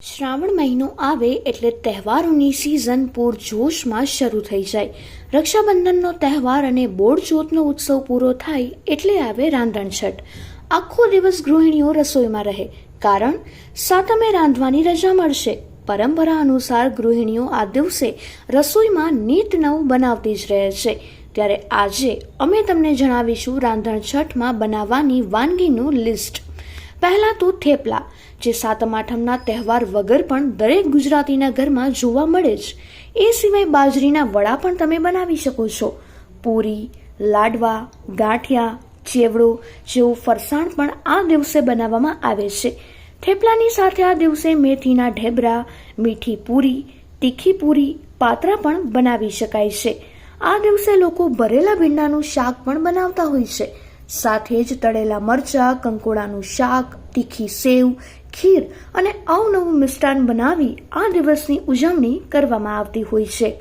શ્રાવણ મહિનો આવે એટલે તહેવારોની સિઝન પૂરજોશમાં શરૂ થઈ જાય. રક્ષાબંધનનો તહેવાર અને બોડજોતનો ઉત્સવ પૂરો થાય એટલે આવે રાંધણછઠ આખો દિવસ ગૃહિણીઓ રસોઈમાં રહે, કારણ સાતમે રાંધવાની રજા મળશે. પરંપરા અનુસાર ગૃહિણીઓ આ દિવસે રસોઈમાં નીત નવું બનાવતી જ રહે છે. ત્યારે આજે અમે તમને જણાવીશું રાંધણછઠમાં બનાવવાની વાનગીનું લિસ્ટ પહેલા તો થેપલા, જે સાતમ આઠમના તહેવાર વગર પણ દરેક ગુજરાતીના ઘરમાં જોવા મળે જ. એ સિવાય બાજરીના વડા પણ તમે બનાવી શકો છો. પૂરી, લાડવા, ગાંઠિયા, ચેવડો જેવું ફરસાણ પણ આ દિવસે બનાવવામાં આવે છે. થેપલાની સાથે આ દિવસે મેથીના ઢેબરા, મીઠી પૂરી, તીખી પૂરી, પાત્રા પણ બનાવી શકાય છે. આ દિવસે લોકો ભરેલા ભીંડાનું શાક પણ બનાવતા હોય છે. સાથે જ તળેલા મરચાં, કંકોડાનું શાક, તીખી સેવ, ખીર અને અવનવું મિષ્ટાન બનાવી આ દિવસની ઉજવણી કરવામાં આવતી હોય છે.